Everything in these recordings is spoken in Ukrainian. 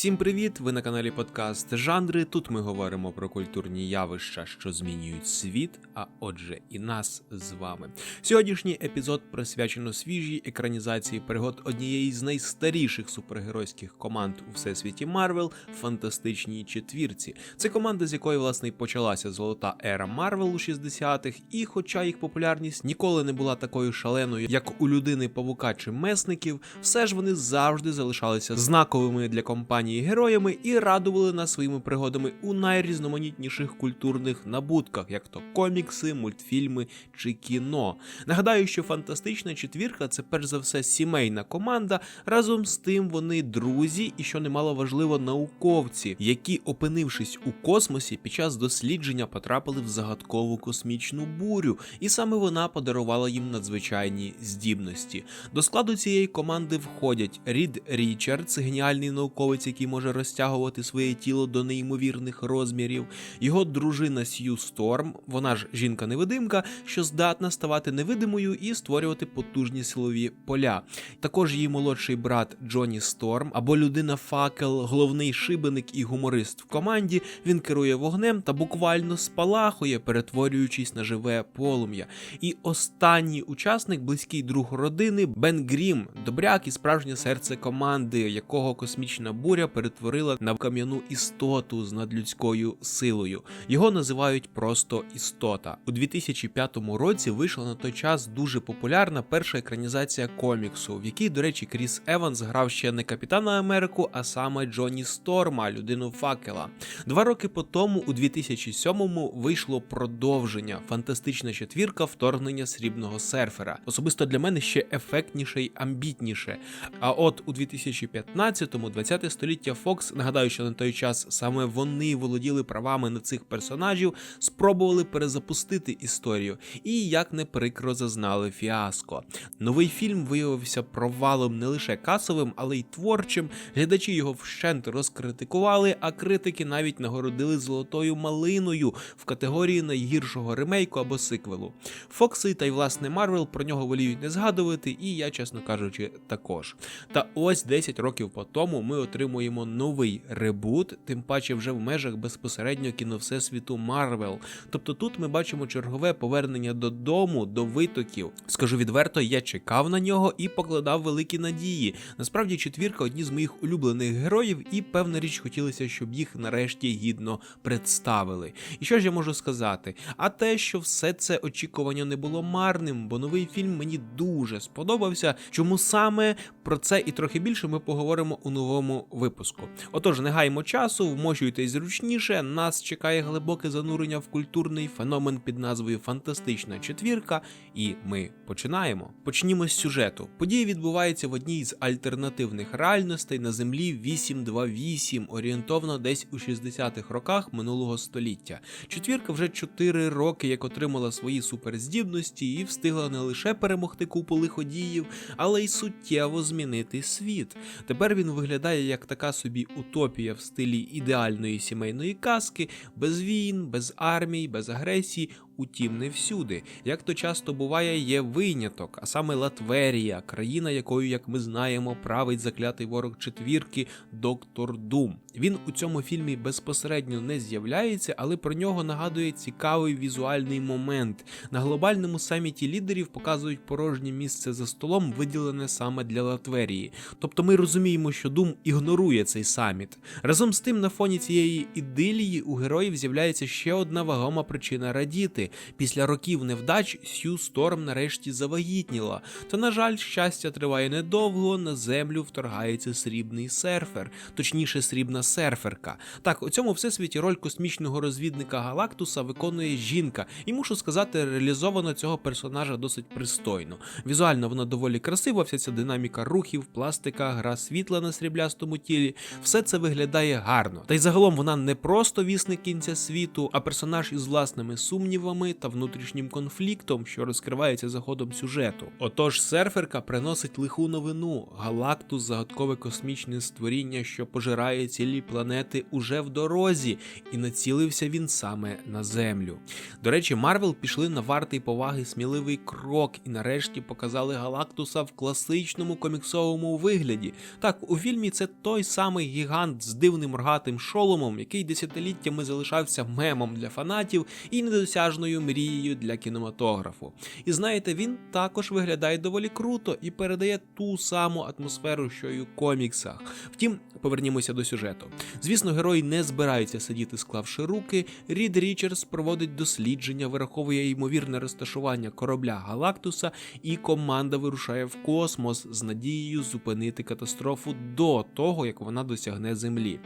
Всім привіт! Ви на каналі Подкаст Жанри. Тут ми говоримо про культурні явища, що змінюють світ, а отже, і нас з вами. Сьогоднішній епізод присвячено свіжій екранізації пригод однієї з найстаріших супергеройських команд у всесвіті Марвел фантастичній четвірці. Це команда, з якої власне й почалася золота ера Марвел у 60-х, і хоча їх популярність ніколи не була такою шаленою, як у людини павука чи месників, все ж вони завжди залишалися знаковими для компанії героями і радували нас своїми пригодами у найрізноманітніших культурних набутках, як то комікси, мультфільми чи кіно. Нагадаю, що фантастична четвірка це перш за все сімейна команда. Разом з тим вони друзі, і що немало важливо, науковці, які, опинившись у космосі, під час дослідження потрапили в загадкову космічну бурю, і саме вона подарувала їм надзвичайні здібності. До складу цієї команди входять Рід Річардс, геніальний науковець, який може розтягувати своє тіло до неймовірних розмірів, його дружина Сью Сторм, вона ж жінка-невидимка, що здатна ставати невидимою і створювати потужні силові поля. Також її молодший брат Джоні Сторм або людина факел, головний шибеник і гуморист в команді. Він керує вогнем та буквально спалахує, перетворюючись на живе полум'я. І останній учасник, близький друг родини, Бен Грім, добряк і справжнє серце команди, якого космічна буря перетворила на кам'яну істоту з надлюдською силою. Його називають просто істота. У 2005 році вийшла на той час дуже популярна перша екранізація коміксу, в якій, до речі, Кріс Еванс грав ще не Капітана Америку, а саме Джоні Сторма, людину факела. Два роки по тому, у 2007-му, вийшло продовження фантастична четвірка вторгнення срібного серфера. Особисто для мене ще ефектніше й амбітніше. А от у 2015-му 20 століття Fox, нагадаю, що на той час саме вони володіли правами на цих персонажів, спробували перезапустити історію і, як не прикро, зазнали фіаско. Новий фільм виявився провалом не лише касовим, але й творчим. Глядачі його вщент розкритикували, а критики навіть нагородили золотою малиною в категорії найгіршого ремейку або сиквелу. Фокси та й власне Марвел про нього воліють не згадувати, і я, чесно кажучи, також. Та ось 10 років по тому ми отримуємо новий ребут, тим паче вже в межах безпосередньо кіно всесвіту Марвел. Тобто тут ми бачимо чергове повернення додому, до витоків. Скажу відверто, я чекав на нього і покладав великі надії. Насправді, четвірка одні з моїх улюблених героїв, і певна річ хотілося, щоб їх нарешті гідно представили. І що ж я можу сказати? А те, що все це очікування не було марним, бо новий фільм мені дуже сподобався. Чому саме про це і трохи більше ми поговоримо у новому випуску. Отож, не гаймо часу, вмощуйтесь зручніше. Нас чекає глибоке занурення в культурний феномен під назвою Фантастична четвірка, і ми починаємо. Почнімо з сюжету. Події відбуваються в одній з альтернативних реальностей на землі 828, орієнтовно десь у 60-х роках минулого століття. Четвірка вже 4 роки як отримала свої суперздібності і встигла не лише перемогти купу лиходіїв, але й суттєво змінити світ. Тепер він виглядає як така собі утопія в стилі ідеальної сімейної казки, без війн, без армій, без агресії. Утім, не всюди. Як то часто буває, є виняток, а саме Латверія, країна, якою, як ми знаємо, править заклятий ворог четвірки Доктор Дум. Він у цьому фільмі безпосередньо не з'являється, але про нього нагадує цікавий візуальний момент. На глобальному саміті лідерів показують порожнє місце за столом, виділене саме для Латверії. Тобто ми розуміємо, що Дум ігнорує цей саміт. Разом з тим, на фоні цієї ідилії у героїв з'являється ще одна вагома причина радіти. Після років невдач Сью Сторм нарешті завагітніла. Та, на жаль, щастя триває недовго. На землю вторгається срібний серфер, точніше, срібна серферка. Так, у цьому всесвіті роль космічного розвідника Галактуса виконує жінка, і мушу сказати, реалізовано цього персонажа досить пристойно. Візуально вона доволі красива, вся ця динаміка рухів, пластика, гра світла на сріблястому тілі. Все це виглядає гарно. Та й загалом вона не просто вісник кінця світу, а персонаж із власними сумнівами проблемами та внутрішнім конфліктом, що розкривається за ходом сюжету. Отож, серферка приносить лиху новину. Галактус загадкове космічне створіння, що пожирає цілі планети уже в дорозі, і націлився він саме на землю. До речі, Марвел пішли на вартий поваги сміливий крок і нарешті показали Галактуса в класичному коміксовому вигляді. Так, у фільмі це той самий гігант з дивним рогатим шоломом, який десятиліттями залишався мемом для фанатів і недосяжною мрією для кінематографу. І знаєте, він також виглядає доволі круто і передає ту саму атмосферу, що й у коміксах. Втім, повернімося до сюжету. Звісно, герої не збираються сидіти, склавши руки. Рід Річардс проводить дослідження, вираховує ймовірне розташування корабля Галактуса, і команда вирушає в космос з надією зупинити катастрофу до того, як вона досягне Землі.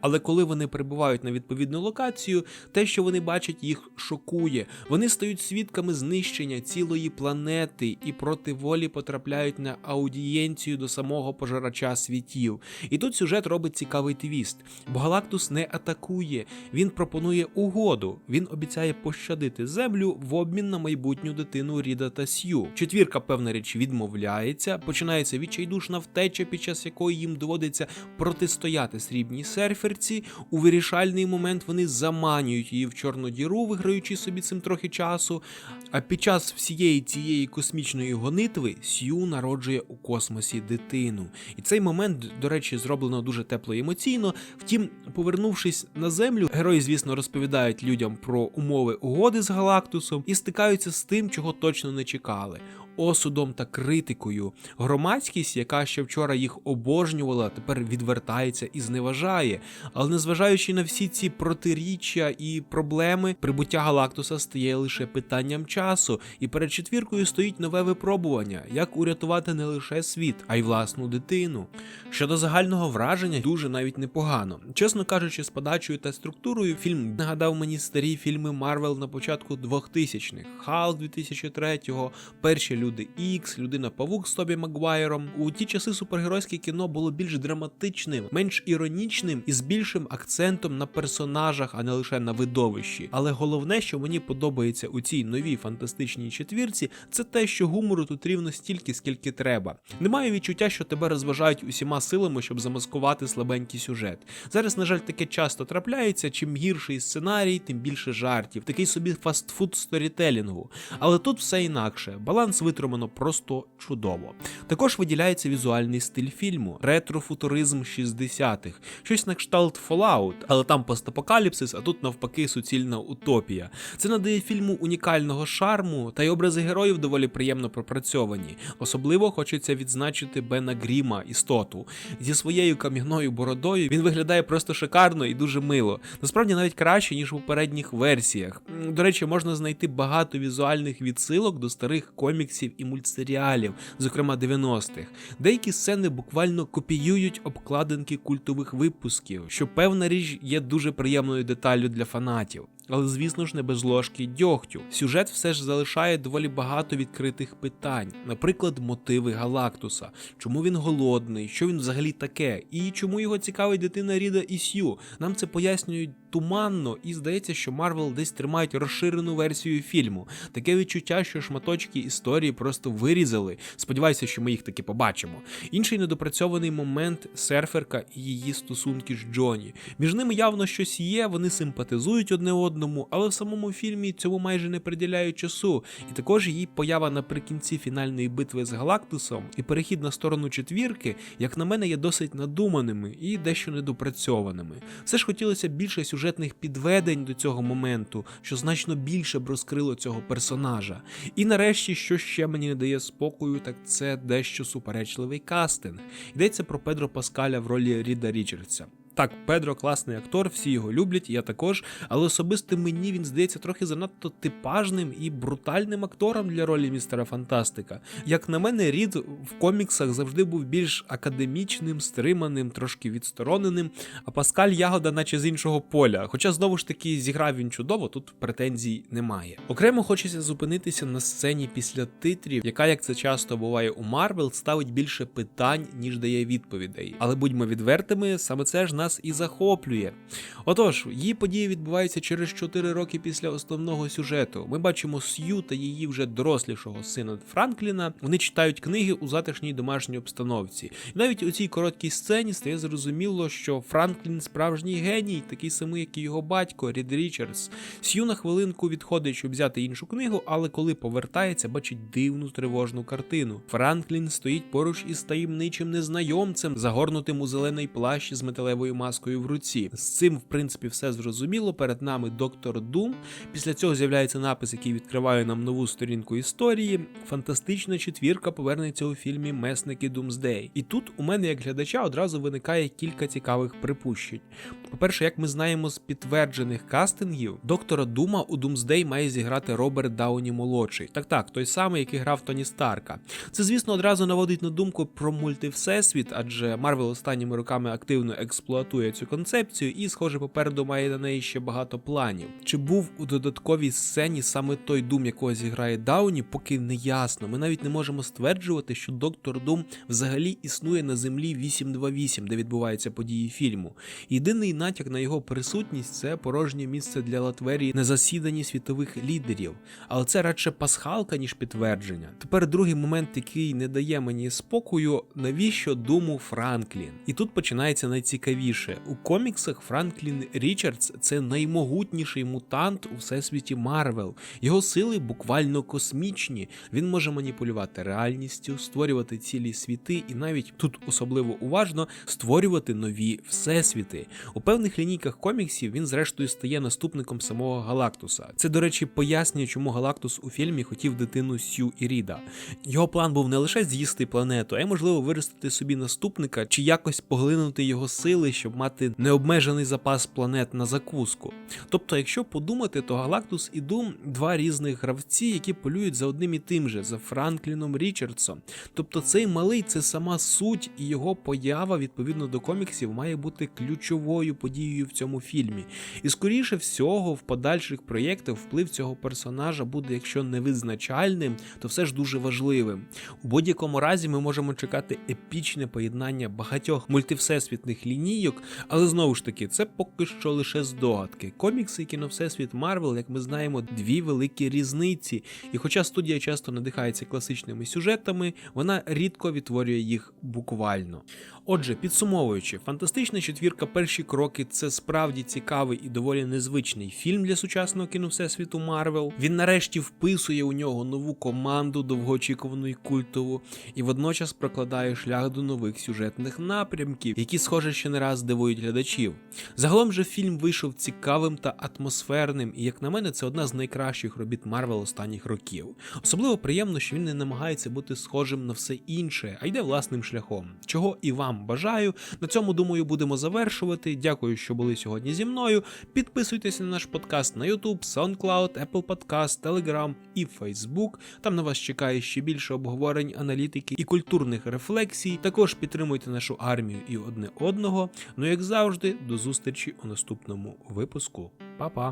Але коли вони прибувають на відповідну локацію, те, що вони бачать, їх шокує. Вони стають свідками знищення цілої планети і проти волі потрапляють на аудієнцію до самого пожирача світів. І тут сюжет робить цікавий твіст, бо Галактус не атакує, він пропонує угоду. Він обіцяє пощадити землю в обмін на майбутню дитину Ріда та Сью. Четвірка, певна річ, відмовляється. Починається відчайдушна втеча, під час якої їм доводиться протистояти срібній серферці. У вирішальний момент вони заманюють її в чорну діру, виграючи собі цим трохи часу. А під час всієї цієї космічної гонитви Сью народжує у космосі дитину. І цей момент, до речі, зроблено дуже тепло і емоційно. Втім, повернувшись на землю, герої, звісно, розповідають людям про умови угоди з Галактусом і стикаються з тим, чого точно не чекали. Осудом та критикою. Громадськість, яка ще вчора їх обожнювала, тепер відвертається і зневажає. Але незважаючи на всі ці протиріччя і проблеми, прибуття Галактуса стає лише питанням часу, і перед четвіркою стоїть нове випробування: як урятувати не лише світ, а й власну дитину. Щодо загального враження, дуже навіть непогано. Чесно кажучи, з подачею та структурою фільм нагадав мені старі фільми Марвел на початку 2000-х, Халк 2003-го, перші люди Ікс, Людина Павук з Тобі Магуайром. У ті часи супергеройське кіно було більш драматичним, менш іронічним і з більшим акцентом на персонажах, а не лише на видовищі. Але головне, що мені подобається у цій новій фантастичній четвірці, це те, що гумору тут рівно стільки, скільки треба. Немає відчуття, що тебе розважають усіма силами, щоб замаскувати слабенький сюжет. Зараз, на жаль, таке часто трапляється. Чим гірший сценарій, тим більше жартів. Такий собі фастфуд сторітелінгу. Але тут все інакше. Баланс витримано просто чудово. Також виділяється візуальний стиль фільму, ретрофутуризм 60-х, щось на кшталт Fallout, але там постапокаліпсис, а тут навпаки суцільна утопія. Це надає фільму унікального шарму, та й образи героїв доволі приємно пропрацьовані. Особливо хочеться відзначити Бена Гріма, істоту. Зі своєю кам'яною бородою він виглядає просто шикарно і дуже мило. Насправді навіть краще, ніж в попередніх версіях. До речі, можна знайти багато візуальних відсилок до старих коміксів і мультсеріалів, зокрема 90-х. Деякі сцени буквально копіюють обкладинки культових випусків, що певна річ є дуже приємною деталлю для фанатів. Але, звісно ж, не без ложки дьогтю. Сюжет все ж залишає доволі багато відкритих питань, наприклад, мотиви Галактуса, чому він голодний, що він взагалі таке, і чому його цікавить дитина Ріда і Сью. Нам це пояснюють туманно, і здається, що Марвел десь тримають розширену версію фільму. Таке відчуття, що шматочки історії просто вирізали. Сподіваюся, що ми їх таки побачимо. Інший недопрацьований момент серферка і її стосунки з Джоні. Між ними явно щось є, вони симпатизують одне одному, але в самому фільмі цьому майже не приділяють часу. І також її поява наприкінці фінальної битви з Галактусом і перехід на сторону четвірки, як на мене, є досить надуманими і дещо недопрацьованими. Все ж хотілося більше сюжетних підведень до цього моменту, що значно більше б розкрило цього персонажа. І нарешті, що ще мені не дає спокою, так це дещо суперечливий кастинг. Йдеться про Педро Паскаля в ролі Ріда Річардса. Так, Педро класний актор, всі його люблять, я також, але особисто мені він здається трохи занадто типажним і брутальним актором для ролі містера Фантастика. Як на мене, Рід в коміксах завжди був більш академічним, стриманим, трошки відстороненим, а Паскаль Ягода, наче з іншого поля. Хоча знову ж таки зіграв він чудово, тут претензій немає. Окремо хочеться зупинитися на сцені після титрів, яка, як це часто буває у Марвел, ставить більше питань, ніж дає відповідей. Але будьмо відвертими, саме це ж нас і захоплює. Отож, її події відбуваються через 4 роки після основного сюжету. Ми бачимо Сью та її вже дорослішого сина Франкліна. Вони читають книги у затишній домашній обстановці. І навіть у цій короткій сцені стає зрозуміло, що Франклін справжній геній, такий самий, як і його батько Рід Річардс. Сью на хвилинку відходить, щоб взяти іншу книгу, але коли повертається, бачить дивну тривожну картину. Франклін стоїть поруч із таємничим незнайомцем, загорнутим у зелений плащ з металевою маскою в руці. З цим, в принципі, все зрозуміло. Перед нами доктор Дум. Після цього з'являється напис, який відкриває нам нову сторінку історії. Фантастична четвірка повернеться у фільмі Месники Думсдей. І тут у мене, як глядача, одразу виникає кілька цікавих припущень. По-перше, як ми знаємо з підтверджених кастингів, доктора Дума у Думсдей має зіграти Роберт Дауні молодший. Так так, той самий, який грав Тоні Старка. Це, звісно, одразу наводить на думку про мультивсесвіт, адже Марвел останніми роками активно експлуатує цю концепцію і, схоже, попереду має на неї ще багато планів. Чи був у додатковій сцені саме той Дум, якого зіграє Дауні, поки не ясно. Ми навіть не можемо стверджувати, що доктор Дум взагалі існує на землі 828, де відбуваються події фільму. Єдиний натяк на його присутність це порожнє місце для Латверії на засіданні світових лідерів. Але це радше пасхалка, ніж підтвердження. Тепер другий момент, який не дає мені спокою, навіщо думу Франклін? І тут починається найцікавіше. У коміксах Франклін Річардс це наймогутніший мутант у всесвіті Марвел. Його сили буквально космічні. Він може маніпулювати реальністю, створювати цілі світи, і навіть тут особливо уважно створювати нові всесвіти. У певних лінійках коміксів він, зрештою, стає наступником самого Галактуса. Це, до речі, пояснює, чому Галактус у фільмі хотів дитину Сю і Ріда. Його план був не лише з'їсти планету, а й можливо виростити собі наступника чи якось поглинути його сили, щоб мати необмежений запас планет на закуску. Тобто, якщо подумати, то Галактус і Дум два різних гравці, які полюють за одним і тим же, за Франкліном Річардсом. Тобто цей малий це сама суть, і його поява відповідно до коміксів має бути ключовою подією в цьому фільмі. І скоріше всього, в подальших проєктах вплив цього персонажа буде, якщо не визначальним, то все ж дуже важливим. У будь-якому разі ми можемо чекати епічне поєднання багатьох мультивсесвітних лінійок, але знову ж таки, це поки що лише здогадки. Комікси і кіновсесвіт Марвел, як ми знаємо, дві великі різниці. І хоча студія часто надихається класичними сюжетами, вона рідко відтворює їх буквально. Отже, підсумовуючи, фантастична четвірка перші кроки це справді цікавий і доволі незвичний фільм для сучасного кіновсесвіту Марвел. Він нарешті вписує у нього нову команду довгоочікувану і культову, і водночас прокладає шлях до нових сюжетних напрямків, які, схоже, ще не раз здивують глядачів. Загалом же фільм вийшов цікавим та атмосферним, і як на мене, це одна з найкращих робіт Марвел останніх років. Особливо приємно, що він не намагається бути схожим на все інше, а йде власним шляхом. Чого і вам бажаю. На цьому думаю, будемо завершувати. Дякую, що були сьогодні зі мною. Підписуйтесь на наш подкаст на YouTube, SoundCloud, Apple Podcast, Telegram і Facebook. Там на вас чекає ще більше обговорень, аналітики і культурних рефлексій. Також підтримуйте нашу армію і одне одного. Ну як завжди, до зустрічі у наступному випуску. Па-па!